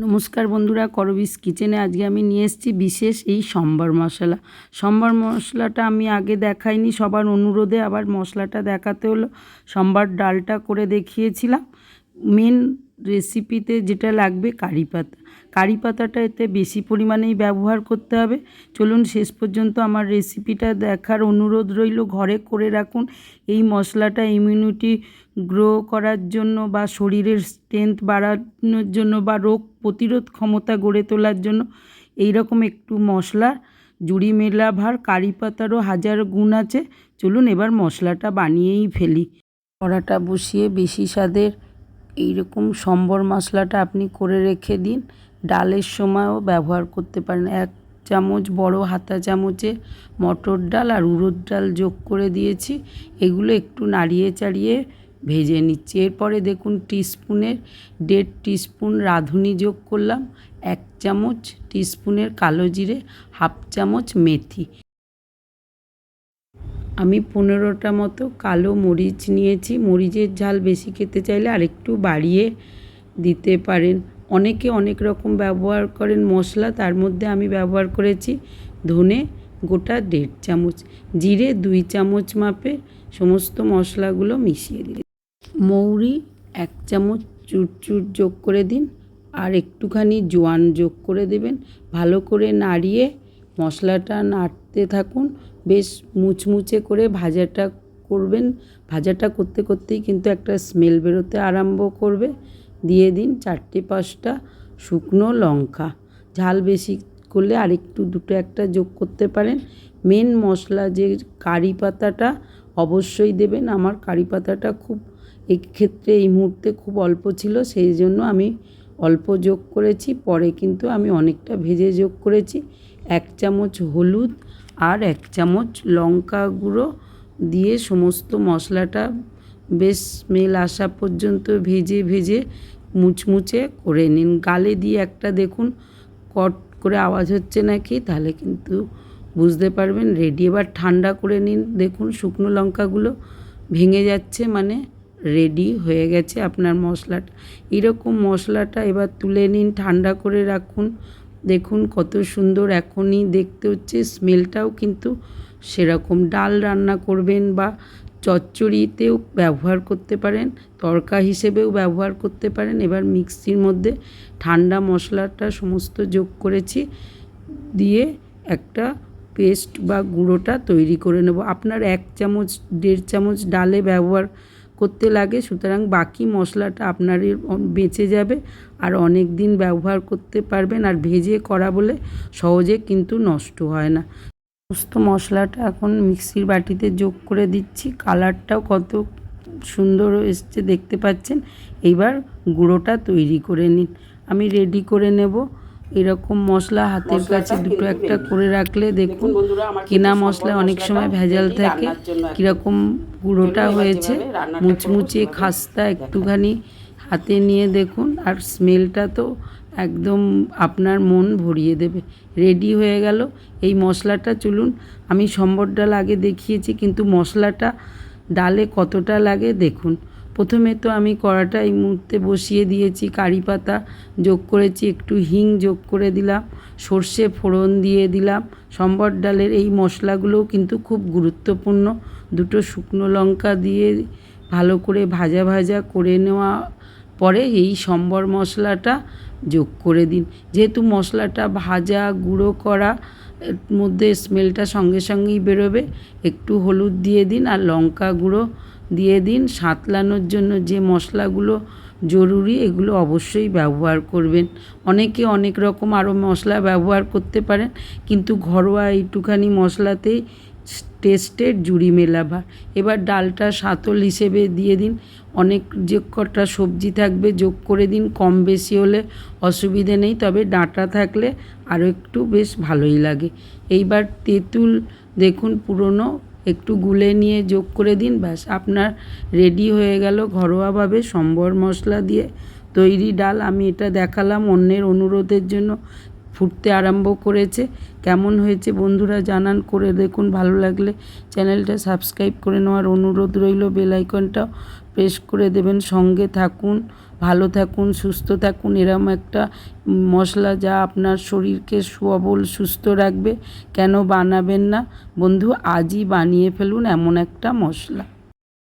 নমস্কার বন্ধুরা করবিস কিচেনে আজকে আমি নিয়ে এসেছি বিশেষ এই সম্বার মশলা। সম্বার মশলাটা আমি আগে দেখাইনি, সবার অনুরোধে আবার মশলাটা দেখাতে হলো। সম্বার ডালটা করে দেখিয়েছিলাম। মেন রেসিপিতে যেটা লাগবে কারি পাতা। কারি পাতাটা এতে বেশি পরিমাণেই ব্যবহার করতে হবে। চলুন শেষ পর্যন্ত আমার রেসিপিটা দেখার অনুরোধ রইল। ঘরে করে রাখুন। এই মশলাটা ইমিউনিটি গ্রো করার জন্য বা শরীরের স্ট্রেংথ বাড়ানোর জন্য বা রোগ প্রতিরোধ ক্ষমতা গড়ে তোলার জন্য এই রকম একটু মশলা, জুড়ি মেলা ভার কারি পাতারও হাজার গুণ আছে। চলুন এবার মশলাটা বানিয়েই ফেলি। কড়াটা বসিয়ে বেশি স্বাদের এইরকম সম্বর মশলাটা আপনি করে রেখে দিন। ডালের সময়ও ব্যবহার করতে পারেন। এক চামচ বড়, হাতা চামচে মটর ডাল আর উড়োর ডাল যোগ করে দিয়েছি। এগুলো একটু নাড়িয়ে চাড়িয়ে ভেজে নিচ্ছি। এরপরে দেখুন, টিস্পুনের দেড় টিস্পুন রাঁধুনি যোগ করলাম। এক চামচ টিস্পুনের কালো জিরে, হাফ চামচ মেথি। আমি পনেরোটা মতো কালো মরিচ নিয়েছি। মরিচের ঝাল বেশি খেতে চাইলে আরেকটু বাড়িয়ে দিতে পারেন। অনেকে অনেক রকম ব্যবহার করেন মশলা, তার মধ্যে আমি ব্যবহার করেছি ধনে গোটা দেড় চামচ, জিরে দুই চামচ মাপে সমস্ত মশলাগুলো মিশিয়ে দিই মৌরি এক চামচ চুরচুর যোগ করে দিন, আর একটুখানি জোয়ান যোগ করে দেবেন। ভালো করে নাড়িয়ে মশলাটা নাড়তে থাকুন, বেশ মুচমুচে করে ভাজাটা করবেন। ভাজাটা করতে করতেই কিন্তু একটা স্মেল বেরোতে আরম্ভ করবে। দিয়ে দিন চারটে পাঁচটা শুকনো লঙ্কা। ঝাল বেশি করলে আরেকটু দুটো একটা যোগ করতে পারেন। মেন মশলা যে কারি পাতাটা অবশ্যই দেবেন। আমার কারি পাতাটা খুব এক্ষেত্রে এই মুহূর্তে খুব অল্প ছিল, সেই জন্য আমি অল্প যোগ করেছি। পরে কিন্তু আমি অনেকটা ভেজে যোগ করেছি। এক চামচ হলুদ আর এক চামচ লঙ্কা গুঁড়ো দিয়ে সমস্ত মশলাটা বেশ স্মেল আসা পর্যন্ত ভেজে ভেজে মুচমুচে করে নিন। গালে দিয়ে একটা দেখুন, কট করে আওয়াজ হচ্ছে নাকি? তাহলে কিন্তু বুঝতে পারবেন। রেডি। এবার ঠান্ডা করে নিন। দেখুন, শুকনো লঙ্কাগুলো ভেঙে যাচ্ছে মানে রেডি হয়ে গেছে আপনার মশলাটা। এরকম মশলাটা এবার তুলে নিন, ঠান্ডা করে রাখুন। দেখুন কত সুন্দর এখনই দেখতে হচ্ছে, স্মেলটাও কিন্তু সেরকম। ডাল রান্না করবেন বা চচ্চড়িতেও ব্যবহার করতে পারেন তড়কা হিসেবেও ব্যবহার করতে পারেন। এবার মিক্সির মধ্যে ঠান্ডা মশলাটা সমস্ত যোগ করেছি, দিয়ে একটা পেস্ট বা গুঁড়োটা তৈরি করে নেব। আপনার এক চামচ, দেড় চামচ ডালে ব্যবহার করতে লাগে, সুতরাং বাকি মশলাটা আপনার বেঁচে যাবে আর অনেক দিন ব্যবহার করতে পারবেন। আর ভেজে করা বলে সহজে কিন্তু নষ্ট হয় না। সমস্ত মশলাটা এখন মিক্সির বাটিতে যোগ করে দিচ্ছি। কালারটাও কত সুন্দর এসছে দেখতে পাচ্ছেন। এইবার গুঁড়োটা তৈরি করে নিন। আমি রেডি করে নেব। এরকম মশলা হাতের কাছে দুটো একটা করে রাখলে দেখুন কেনা মশলা অনেক সময় ভেজাল থাকে। কীরকম গুঁড়োটা হয়েছে। মুচমুচে খাস্তা একটুখানি হাতে নিয়ে দেখুন। আর স্মেলটা তো একদম আপনার মন ভরিয়ে দেবে। রেডি হয়ে গেল। এই মশলাটা চলুন, আমি সম্বর ডাল আগে দেখিয়েছি, কিন্তু মশলাটা ডালে কতটা লাগে দেখুন। প্রথমে তো আমি কড়াটা এই মুহূর্তে বসিয়ে দিয়েছি, কারি পাতা যোগ করেছি, একটু হিং যোগ করে দিলাম, সর্ষে ফোড়ন দিয়ে দিলাম। সম্বর ডালের এই মশলাগুলোও কিন্তু খুব গুরুত্বপূর্ণ। দুটো শুকনো লঙ্কা দিয়ে ভালো করে ভাজা ভাজা করে নেওয়া পরে এই সম্বর মশলাটা যোগ করে দিন। যেহেতু মশলাটা ভাজা, গুঁড়ো করা মধ্যে স্মেলটা সঙ্গে সঙ্গেই বেরোবে, একটু হলুদ দিয়ে দিন আর লঙ্কা গুঁড়ো দিয়ে দিন। সাঁতলানোর জন্য যে মশলাগুলো জরুরি, এগুলো অবশ্যই ব্যবহার করবেন। অনেকে অনেক রকম আরও মশলা ব্যবহার করতে পারেন, কিন্তু ঘরোয়া এইটুখানি মশলাতেই টেস্টের জুড়ি মেলাবার এবার ডালটা সাতল হিসেবে দিয়ে দিন। অনেক যে কটা সবজি থাকবে যোগ করে দিন। কম বেশি হলে অসুবিধে নেই, তবে ডাঁটা থাকলে আরও একটু বেশ ভালোই লাগে। এইবার তেঁতুল দেখুন পুরনো, একটু গুলে নিয়ে যোগ করে দিন। ব্যাস, আপনার রেডি হয়ে গেল ঘরোয়াভাবে সম্বর মশলা দিয়ে। তৈরি ডাল, আমি এটা দেখালাম অন্যের অনুরোধের জন্য। ফুটতে আরম্ভ করেছে। কেমন হয়েছে বন্ধুরা জানান করে দেখুন। ভালো লাগলে চ্যানেলটা সাবস্ক্রাইব করে নেওয়ার অনুরোধ রইল। বেল আইকনটা প্রেস করে দেবেন। সঙ্গে থাকুন, ভালো থাকুন, সুস্থ থাকুন। এরম একটা মশলা যা আপনার শরীরকে সুবল, সুস্থ রাখবে। কেন বানাবেন না? বন্ধু, আজই বানিয়ে ফেলুন এমন একটা মশলা।